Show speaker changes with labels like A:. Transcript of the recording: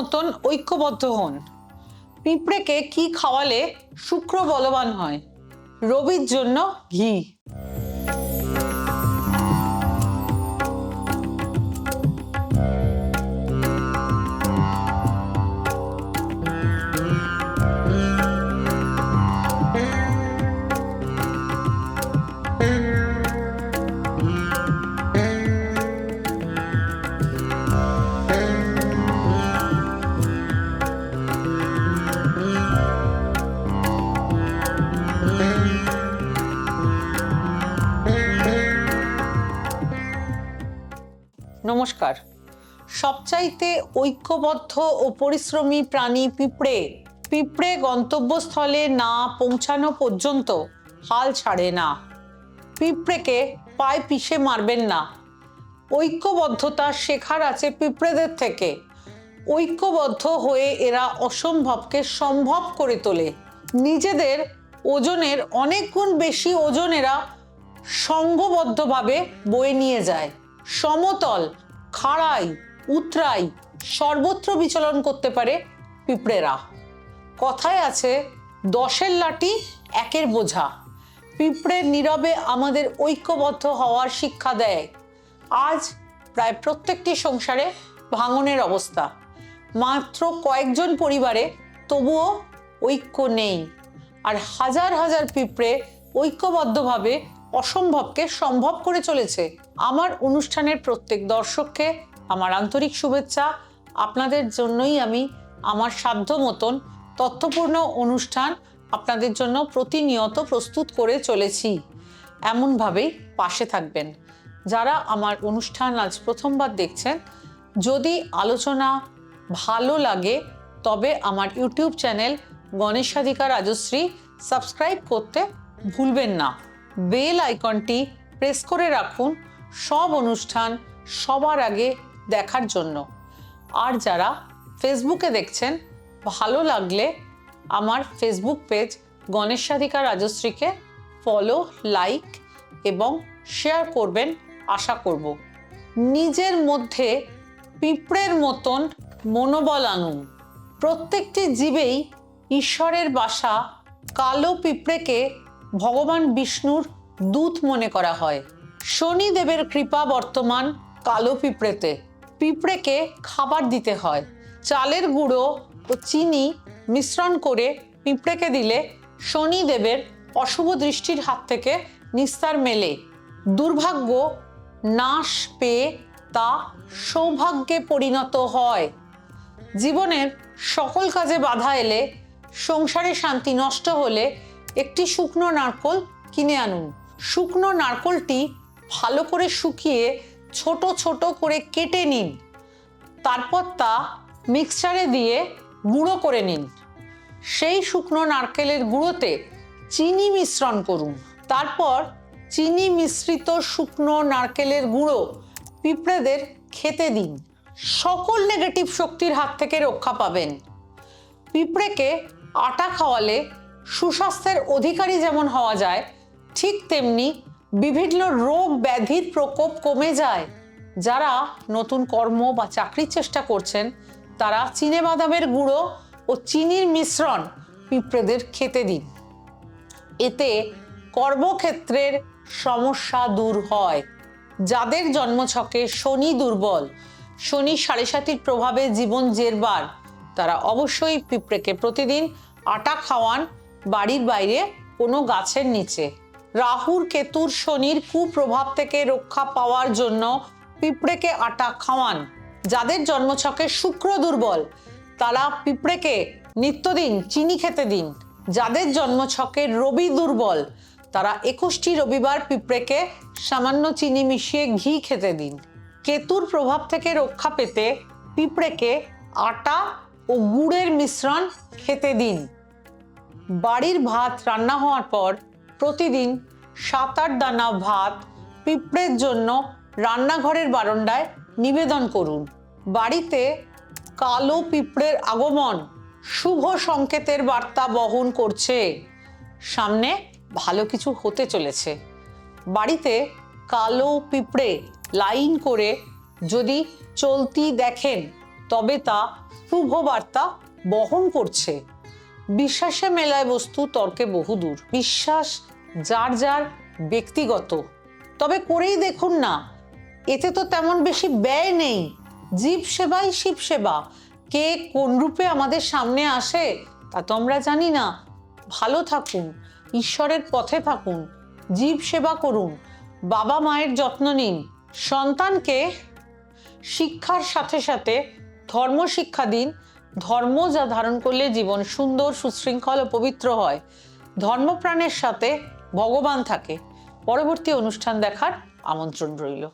A: মতন ঐক্যবদ্ধ হন। পিঁপড়েকে কি খাওয়ালে শুক্র বলবান হয়? রবির জন্য ঘি। নমস্কার। সবচাইতে ঐক্যবদ্ধ ও পরিশ্রমী প্রাণী পিঁপড়ে। পিঁপড়ে গন্তব্যস্থলে না পৌঁছানো পর্যন্ত হাল ছাড়ে না। পিঁপড়েকে পায়ে পিষে মারবেন না। ঐক্যবদ্ধতা শেখার আছে পিঁপড়েদের থেকে। ঐক্যবদ্ধ হয়ে এরা অসম্ভবকে সম্ভব করে তোলে। নিজেদের ওজনের অনেক গুণ বেশি ওজন এরা সঙ্গবদ্ধভাবে বয়ে নিয়ে যায়। সমতল খাড়াই, উতরাই, সর্বত্র বিচলন করতে পারে পিঁপড়েরা। কথায় আছে, দশের লাঠি একের বোঝা। পিঁপড়ে নীরবে আমাদের ঐক্যবদ্ধ হওয়ার শিক্ষা দেয়। আজ প্রায় প্রত্যেকটি সংসারে ভাঙনের অবস্থা। মাত্র কয়েকজন পরিবারে তবুও ঐক্য নেই। আর হাজার হাজার পিঁপড়ে ঐক্যবদ্ধভাবে অসম্ভবকে সম্ভব করে চলেছে। আমার অনুষ্ঠানের প্রত্যেক দর্শককে আমার আন্তরিক শুভেচ্ছা। আপনাদের জন্যই আমি আমার সাধ্য মতন তথ্যপূর্ণ অনুষ্ঠান আপনাদের জন্য প্রতিনিয়ত প্রস্তুত করে চলেছি। এমনভাবেই পাশে থাকবেন। যারা আমার অনুষ্ঠান আজ প্রথমবার দেখছেন, যদি আলোচনা ভালো লাগে, তবে আমার YouTube channel Ganeshadhika Rajashree subscribe করতে ভুলবেন না। বেল আইকনটি প্রেস করে রাখুন সব অনুষ্ঠান সবার আগে দেখার জন্য। আর যারা ফেসবুকে দেখছেন, ভালো লাগলে আমার ফেসবুক পেজ গণেশাধিকা রাজশ্রীকে ফলো লাইক এবং শেয়ার করবেন আশা করব। নিজের মধ্যে পিঁপড়ের মতন মনোবল আনুন। প্রত্যেকটি জীবেই ঈশ্বরের বাসা কালো পিঁপড়েকে ভগবান বিষ্ণুর দূত মনে করা হয়। শনিদেবের কৃপা বর্তমান কালো পিঁপড়েতে। পিঁপড়েকে খাবার দিতে হয়। চালের গুঁড়ো ও চিনি মিশ্রণ করে পিঁপড়েকে দিলে শনিদেবের অশুভ দৃষ্টির হাত থেকে নিস্তার মেলে। দুর্ভাগ্য নাশ পেয়ে তা সৌভাগ্যে পরিণত হয়। জীবনের সকল কাজে বাধা এলে সংসারে শান্তি নষ্ট হলে একটি শুকনো নারকোল কিনে আনুন। শুকনো নারকোলটি ভালো করে শুকিয়ে ছোট ছোট করে কেটে নিন। তারপর তা মিক্সচারে দিয়ে গুঁড়ো করে নিন। সেই শুকনো নারকেলের গুঁড়োতে চিনি মিশ্রণ করুন। তারপর চিনি মিশ্রিত শুকনো নারকেলের গুঁড়ো পিঁপড়েদের খেতে দিন। সকল নেগেটিভ শক্তির হাত থেকে রক্ষা পাবেন। পিঁপড়েকে আটা খাওয়ালে সুস্বাস্থ্যের অধিকারী যেমন হওয়া যায়, ঠিক তেমনি বিভিন্ন রোগ ব্যাধির প্রকোপ কমে যায়। যারা নতুন কর্ম বা চাকরির চেষ্টা করছেন, তারা চিনে বাদামের গুঁড়ো ও চিনির মিশ্রণ পিঁপড়েদের খেতে দিন। এতে কর্মক্ষেত্রের সমস্যা দূর হয়। যাদের জন্মছকে শনি দুর্বল, শনি সাড়ে সাতির প্রভাবে জীবন জেরবার, তারা অবশ্যই পিঁপড়েকে প্রতিদিন আটা খাওয়ান, বাড়ির বাইরে কোনো গাছের নিচে। রাহুর কেতুর শনির কুপ্রভাব থেকে রক্ষা পাওয়ার জন্য পিঁপড়েকে আটা খাওয়ান। যাদের জন্মছকে শুক্র দুর্বল, তারা পিঁপড়েকে নিত্যদিন চিনি খেতে দিন। যাদের জন্মছকে রবি দুর্বল, তারা একুশটি রবিবার পিঁপড়েকে সামান্য চিনি মিশিয়ে ঘি খেতে দিন। কেতুর প্রভাব থেকে রক্ষা পেতে পিঁপড়েকে আটা ও গুড়ের মিশ্রণ খেতে দিন। বাড়ির ভাত রান্না হওয়ার পর প্রতিদিন সাত আট দানা ভাত পিঁপড়ের জন্য রান্নাঘরের বারান্দায় নিবেদন করুন। বাড়িতে কালো পিঁপড়ের আগমন শুভ সংকেতের বার্তা বহন করছে। সামনে ভালো কিছু হতে চলেছে। বাড়িতে কালো পিঁপড়ে লাইন করে যদি চলতি দেখেন, তবে তা শুভ বার্তা বহন করছে। বিশ্বাসে মেলায় বস্তু তর্কে বহুদূর বিশ্বাস যার যার ব্যক্তিগত। তবে করেই দেখুন না, এতে তো তেমন বেশি ব্যয় নেই। জীব সেবাই শিব সেবা। কে কোন রূপে আমাদের সামনে আসে, তা তো আমরা জানি না। ভালো থাকুন, ঈশ্বরের পথে থাকুন, জীব সেবা করুন, বাবা মায়ের যত্ন নিন। সন্তানকে শিক্ষার সাথে সাথে ধর্ম শিক্ষা দিন ধর্ম যা ধারণ করলে জীবন সুন্দর, সুশৃঙ্খল ও পবিত্র হয়। ধর্মপ্রাণের সাথে ভগবান থাকে। পরবর্তী অনুষ্ঠান দেখার আমন্ত্রণ রইল।